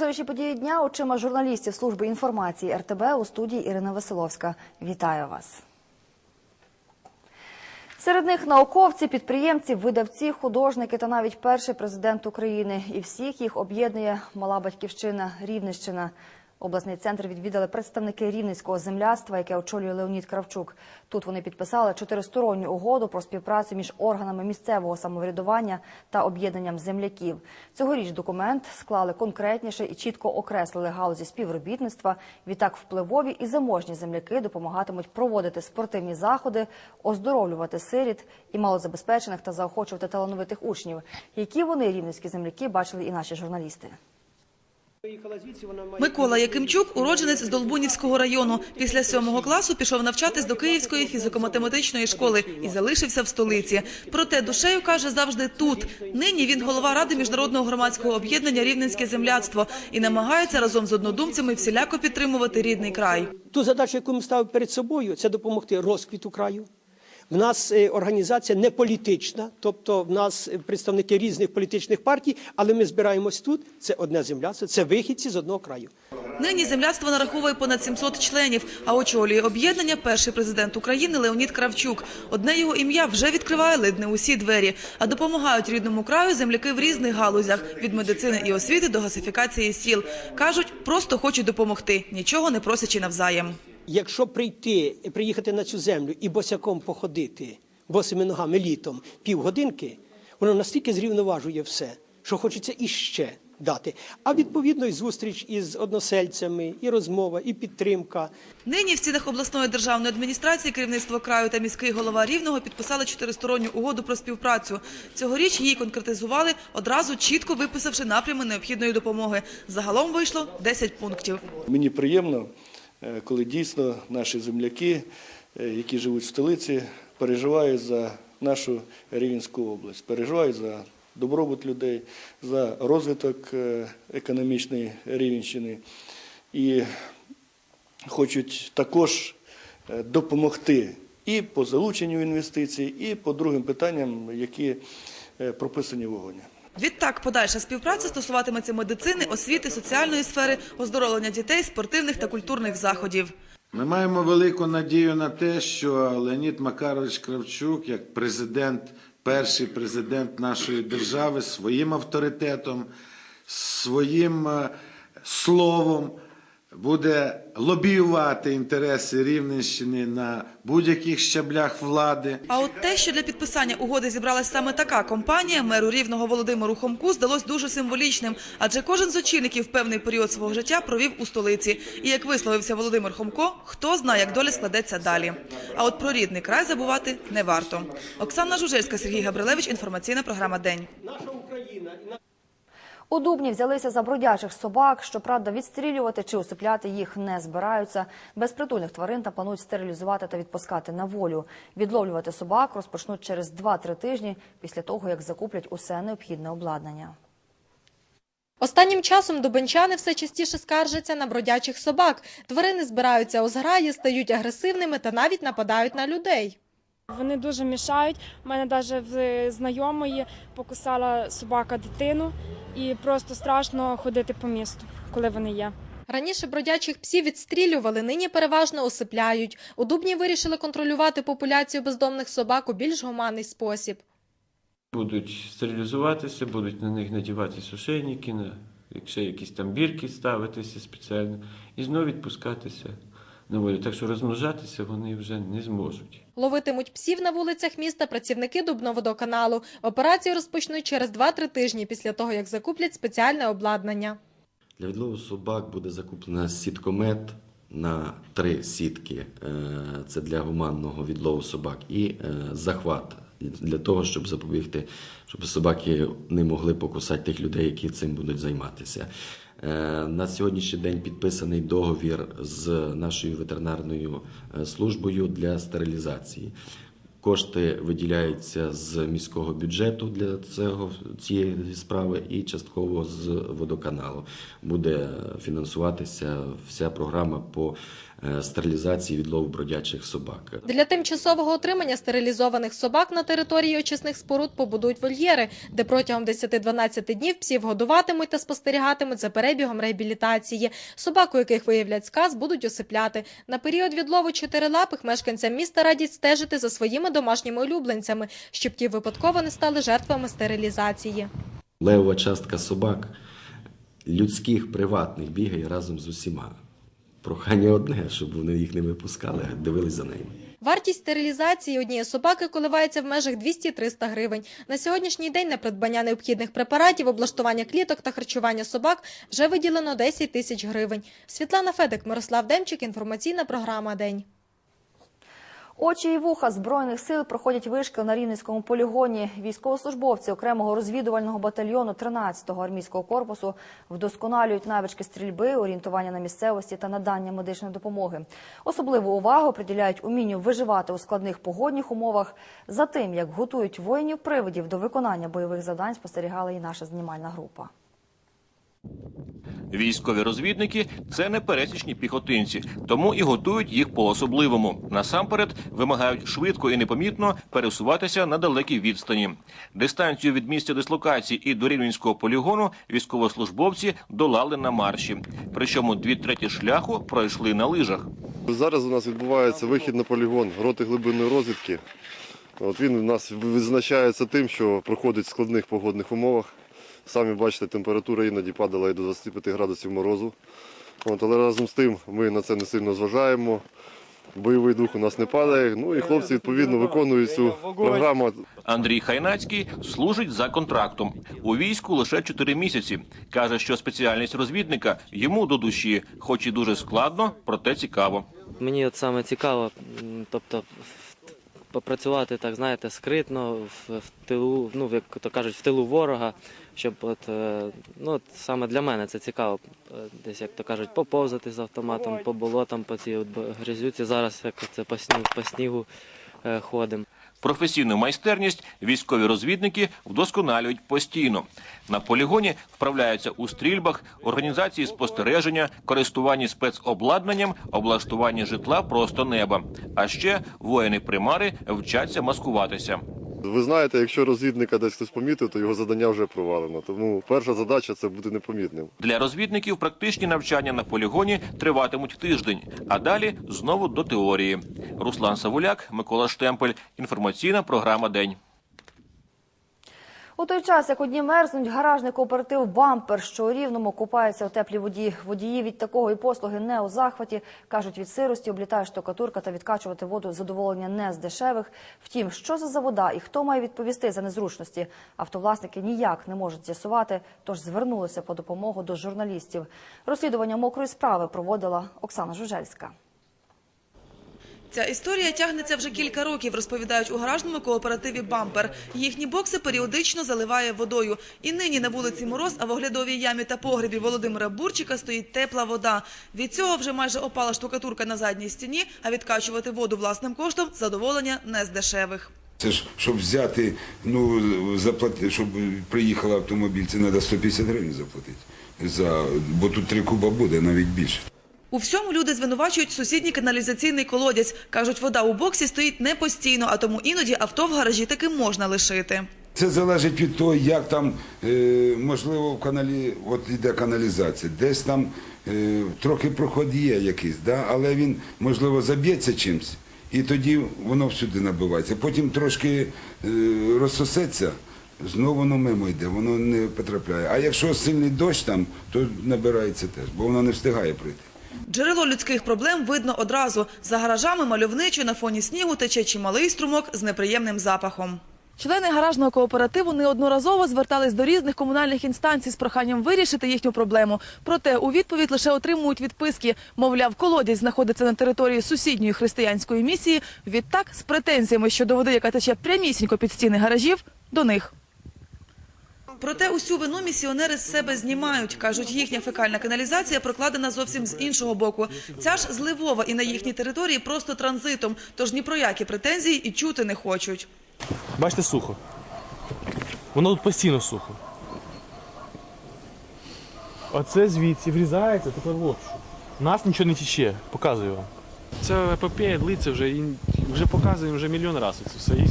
Найважливіші події дня очима журналістів служби інформації РТБ у студії Ірина Василовська. Вітаю вас. Серед них науковці, підприємці, видавці, художники та навіть перший президент України. І всіх їх об'єднує мала батьківщина Рівненщина. Обласний центр відвідали представники рівненського земляцтва, яке очолює Леонід Кравчук. Тут вони підписали чотиристоронню угоду про співпрацю між органами місцевого самоврядування та об'єднанням земляків. Цьогоріч документ склали конкретніше і чітко окреслили галузі співробітництва. Відтак впливові і заможні земляки допомагатимуть проводити спортивні заходи, оздоровлювати сиріт і малозабезпечених та заохочувати талановитих учнів. Які вони рівненські земляки бачили і наші журналісти. Микола Якимчук – уродженець з Долбунівського району. Після сьомого класу пішов навчатись до Київської фізико-математичної школи і залишився в столиці. Проте душею, каже, завжди тут. Нині він голова Ради міжнародного громадського об'єднання «Рівненське земляцтво» і намагається разом з однодумцями всіляко підтримувати рідний край. Ту задачу, яку ми ставимо перед собою, це допомогти розквіту краю. В нас е, організація не політична, тобто в нас е, представники різних політичних партій, але ми збираємось тут. Це одне земляцтво, це вихідці з одного краю. Нині земляцтво нараховує понад 700 членів, а очолює об'єднання перший президент України Леонід Кравчук. Одне його ім'я вже відкриває ледь не усі двері, а допомагають рідному краю земляки в різних галузях – від медицини і освіти до гасифікації сіл. Кажуть, просто хочуть допомогти, нічого не просячи навзаєм. Якщо прийти, приїхати на цю землю і босяком походити босими ногами літом півгодинки, воно настільки зрівноважує все, що хочеться іще дати. А відповідно і зустріч із односельцями, і розмова, і підтримка. Нині в стінах обласної державної адміністрації керівництво краю та міський голова Рівного підписали чотиристоронню угоду про співпрацю. Цьогоріч її конкретизували, одразу чітко виписавши напрями необхідної допомоги. Загалом вийшло 10 пунктів. Мені приємно, коли дійсно наші земляки, е, які живуть в столиці, переживають за нашу Рівненську область, переживають за добробут людей, за розвиток е, економічної Рівненщини і хочуть також е, допомогти і по залученню інвестицій, і по другим питанням, які е, прописані в угоді. Відтак, подальша співпраця стосуватиметься медицини, освіти, соціальної сфери, оздоровлення дітей, спортивних та культурних заходів. Ми маємо велику надію на те, що Леонід Макарович Кравчук, як президент, перший президент нашої держави, своїм авторитетом, своїм е, словом буде лобіювати інтереси Рівненщини на будь-яких щаблях влади. А от те, що для підписання угоди зібралась саме така компанія, меру Рівного Володимиру Хомку здалось дуже символічним, адже кожен з очільників певний період свого життя провів у столиці. І як висловився Володимир Хомко, хто знає, як доля складеться далі. А от про рідний край забувати не варто. Оксана Жужельська, Сергій Габрилевич, інформаційна програма День. Наша Україна У Дубні взялися за бродячих собак. Щоправда, відстрілювати чи усипляти їх не збираються. Безпритульних тварин та планують стерилізувати та відпускати на волю. Відловлювати собак розпочнуть через 2-3 тижні після того, як закуплять усе необхідне обладнання. Останнім часом дубенчани все частіше скаржаться на бродячих собак. Тварини збираються у зграї, стають агресивними та навіть нападають на людей. Вони дуже мішають. У мене навіть в знайомої покусала собака дитину, і просто страшно ходити по місту, коли вони є. Раніше бродячих псів відстрілювали, нині переважно осипляють. У Дубні вирішили контролювати популяцію бездомних собак у більш гуманний спосіб. Будуть стерилізуватися, будуть на них надіватися ошейники, на, якщо якісь там бірки ставитися спеціально, і знову відпускатися на волю. Так що розмножатися вони вже не зможуть. Ловитимуть псів на вулицях міста працівники Дубноводоканалу. Операцію розпочнуть через 2-3 тижні після того, як закуплять спеціальне обладнання. Для відлову собак буде закуплено сіткомет на три сітки. Е, Це для гуманного відлову собак і е, захват для того, щоб запобігти, щоб собаки не могли покусати тих людей, які цим будуть займатися. Е, На сьогоднішній день підписаний договір з нашою ветеринарною е, службою для стерилізації. Кошти виділяються з міського бюджету для цього цієї справи і частково з водоканалу. Буде фінансуватися вся програма по е, стерилізації відлову бродячих собак. Для тимчасового отримання стерилізованих собак на території очисних споруд побудують вольєри, де протягом 10-12 днів псів годуватимуть та спостерігатимуть за перебігом реабілітації. Собак, у яких виявлять сказ, будуть осипляти. На період відлову чотирилапих мешканцям міста радять стежити за своїми домашніми улюбленцями, щоб ті випадково не стали жертвами стерилізації. Левова частка собак людських, приватних бігає разом з усіма. Прохання одне, щоб вони їх не випускали, дивились за ними. Вартість стерилізації однієї собаки коливається в межах 200-300 гривень. На сьогоднішній день на придбання необхідних препаратів, облаштування кліток та харчування собак вже виділено 10 тисяч гривень. Світлана Федик, Мирослав Демчик, інформаційна програма «День». Очі і вуха збройних сил проходять вишкіл на Рівненському полігоні. Військовослужбовці окремого розвідувального батальйону 13-го армійського корпусу вдосконалюють навички стрільби, орієнтування на місцевості та надання медичної допомоги. Особливу увагу приділяють умінню виживати у складних погодних умовах. За тим, як готують воїнів-привидів до виконання бойових завдань, спостерігала і наша знімальна група. Військові розвідники це не пересічні піхотинці, тому і готують їх по-особливому. Насамперед вимагають швидко і непомітно пересуватися на далекій відстані. Дистанцію від місця дислокації і до рівненського полігону військовослужбовці долали на марші. Причому дві треті шляху пройшли на лижах. Зараз у нас відбувається вихід на полігон роти глибинної розвідки. От він у нас визначається тим, що проходить в складних погодних умовах. Самі бачите, температура іноді падала і до 25 градусів морозу. От, але разом з тим ми на це не сильно зважаємо. Бойовий дух у нас не падає. Ну і хлопці відповідно виконують цю програму. Андрій Хайнацький служить за контрактом. У війську лише 4 місяці. Каже, що спеціальність розвідника йому до душі, хоч і дуже складно, проте цікаво. Мені от саме цікаво, тобто попрацювати так, знаєте, скритно в, в тилу, ну як то кажуть, в тилу ворога, щоб от, е, ну, от саме для мене це цікаво. е, Десь, як то кажуть, поповзати з автоматом по болотам, по цій от грязюці. Зараз як це по снігу, по снігу е, ходимо. Професійну майстерність військові розвідники вдосконалюють постійно. На полігоні вправляються у стрільбах, організації спостереження, користуванні спецобладнанням, облаштуванні житла просто неба. А ще воїни-примари вчаться маскуватися. Ви знаєте, якщо розвідника десь хтось помітив, то його завдання вже провалено. Тому перша задача це бути непомітним. Для розвідників практичні навчання на полігоні триватимуть тиждень, а далі знову до теорії. Руслан Савуляк, Микола Штемпель. Інформаційна програма День. У той час, як одні мерзнуть, гаражний кооператив «Бампер», що у Рівному купається у теплій воді. Водії від такої послуги не у захваті. Кажуть, від сирості облітає штукатурка та відкачувати воду задоволення не з дешевих. Втім, що за вода і хто має відповісти за незручності? Автовласники ніяк не можуть з'ясувати, тож звернулися по допомогу до журналістів. Розслідування мокрої справи проводила Оксана Жужельська. Ця історія тягнеться вже кілька років, розповідають у гаражному кооперативі «Бампер». Їхні бокси періодично заливає водою. І нині на вулиці Мороз, а в оглядовій ямі та погребі Володимира Бурчика стоїть тепла вода. Від цього вже майже опала штукатурка на задній стіні, а відкачувати воду власним коштом – задоволення не з дешевих. Це ж, щоб взяти, ну, заплати, щоб приїхав автомобіль, це треба 150 гривень заплатити. За, бо тут три куба буде, навіть більше. У всьому люди звинувачують сусідній каналізаційний колодязь. Кажуть, вода у боксі стоїть не постійно, а тому іноді авто в гаражі таки можна лишити. Це залежить від того, як там, е, можливо, в каналі, от іде каналізація, десь там е, трохи проход є якийсь, да? але він, можливо, заб'ється чимось, і тоді воно всюди набивається. Потім трошки е, розсосеться, знову воно мимо йде, воно не потрапляє. А якщо сильний дощ там, то набирається теж, бо воно не встигає прийти. Джерело людських проблем видно одразу. За гаражами мальовничо на фоні снігу тече чималий струмок з неприємним запахом. Члени гаражного кооперативу неодноразово звертались до різних комунальних інстанцій з проханням вирішити їхню проблему. Проте у відповідь лише отримують відписки. Мовляв, колодязь знаходиться на території сусідньої християнської місії. Відтак, з претензіями щодо води, яка тече прямісінько під стіни гаражів, до них. Проте усю вину місіонери з себе знімають. Кажуть, їхня фекальна каналізація прокладена зовсім з іншого боку. Ця ж з Львова і на їхній території просто транзитом, тож ні про які претензії і чути не хочуть. Бачите, сухо. Воно тут постійно сухо. Оце звідси врізається, тепер що. Нас нічого не тече, показую вам. Це епопея длиться вже і вже показуємо вже мільйон разів це все. І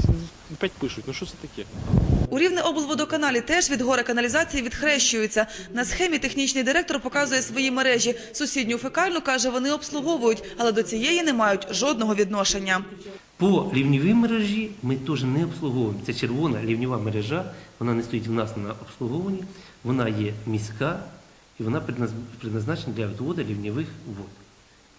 опять пишуть, ну що це таке? У Рівне облводоканалі теж від гори каналізації відхрещуються. На схемі технічний директор показує свої мережі. Сусідню фекальну, каже, вони обслуговують, але до цієї не мають жодного відношення. По лівнівій мережі ми теж не обслуговуємо. Це червона лівнєва мережа, вона не стоїть в нас на обслуговуванні, вона є міська і вона предназ- предназначена для відводу лівнєвих вод.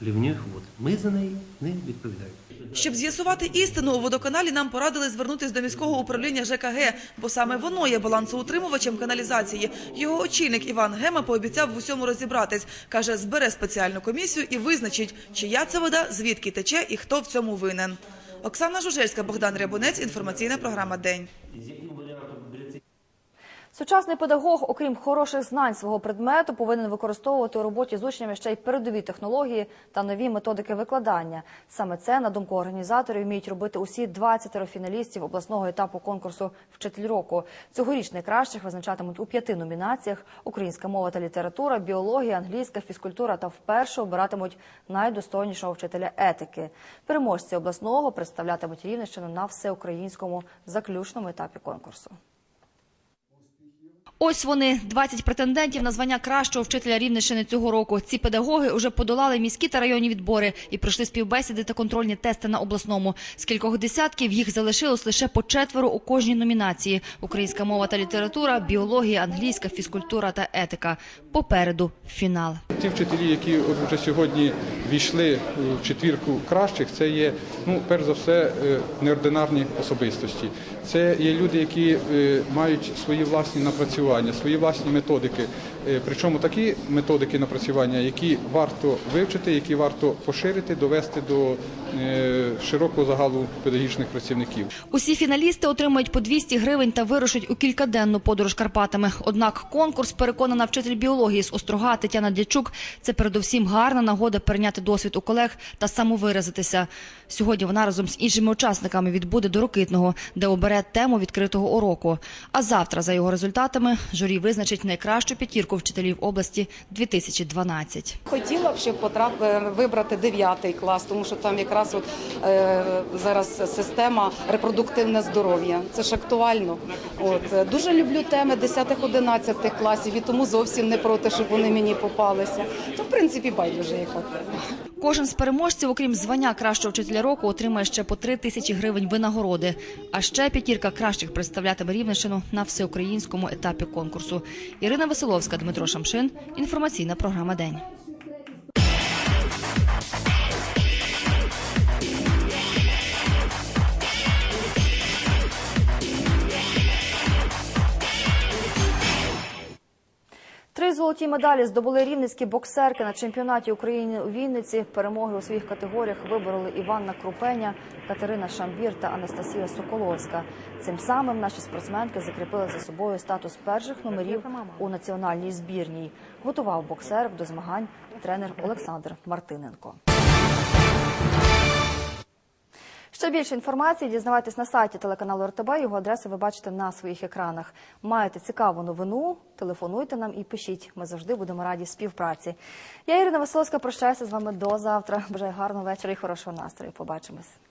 Лівньових вод. Ми за неї не відповідаємо. Щоб з'ясувати істину, у водоканалі нам порадили звернутися до міського управління ЖКГ, бо саме воно є балансоутримувачем каналізації. Його очільник Іван Гема пообіцяв в усьому розібратись. Каже, збере спеціальну комісію і визначить, чия це вода, звідки тече і хто в цьому винен. Оксана Жужельська, Богдан Рябунець. Інформаційна програма День. Сучасний педагог, окрім хороших знань свого предмету, повинен використовувати у роботі з учнями ще й передові технології та нові методики викладання. Саме це, на думку організаторів, вміють робити усі 20 фіналістів обласного етапу конкурсу «Вчитель року». Цьогоріч найкращих визначатимуть у п'яти номінаціях: українська мова та література, біологія, англійська, фізкультура та вперше обиратимуть найдостойнішого вчителя етики. Переможці обласного представлятимуть Рівненщину на всеукраїнському заключному етапі конкурсу. Ось вони, 20 претендентів на звання кращого вчителя Рівненщини цього року. Ці педагоги вже подолали міські та районні відбори і пройшли співбесіди та контрольні тести на обласному. З кількох десятків їх залишилось лише по четверо у кожній номінації: українська мова та література, біологія, англійська, фізкультура та етика. Попереду фінал. Ті вчителі, які вже сьогодні війшли в четвірку кращих, це є ну перш за все е, неординарні особистості. Це є люди, які е, мають свої власні напрацювання, свої власні методики. Е, Причому такі методики напрацювання, які варто вивчити, які варто поширити, довести до е, широкого загалу педагогічних працівників. Усі фіналісти отримають по 200 гривень та вирушать у кількаденну подорож Карпатами. Однак конкурс, переконана вчитель біології з Острога Тетяна Дячук, це передовсім гарна нагода перейняти досвід у колег та самовиразитися. Сьогодні вона разом з іншими учасниками відбуде до Рокитного, де обере тему відкритого уроку. А завтра, за його результатами, журі визначить найкращу п'ятірку вчителів області 2012. Хотіла б ще потрап... е, вибрати 9 клас, тому що там якраз от, е, зараз система репродуктивне здоров'я. Це ж актуально. От. е, Дуже люблю теми 10-11 класів і тому зовсім не проти, щоб вони мені попалися. То, в принципі, байдуже яка тема. Кожен з переможців, окрім звання кращого вчителя року, отримає ще по 3 тисячі гривень винагороди. А ще п'ятірка кращих представлятиме Рівненщину на всеукраїнському етапі конкурсу. Ірина Василовська, Дмитро Шамшин. Інформаційна програма День. Золоті медалі здобули рівненські боксерки на чемпіонаті України у Вінниці. Перемоги у своїх категоріях вибороли Іванна Крупеня, Катерина Шамбір та Анастасія Соколовська. Цим самим наші спортсменки закріпили за собою статус перших номерів у національній збірній. Готував боксерок до змагань тренер Олександр Мартиненко. Більше інформації дізнавайтесь на сайті телеканалу РТБ. Його адресу ви бачите на своїх екранах. Маєте цікаву новину? Телефонуйте нам і пишіть. Ми завжди будемо раді співпраці. Я Ірина Василовська прощаюся з вами до завтра. Бажаю гарного вечора і хорошого настрою. Побачимось.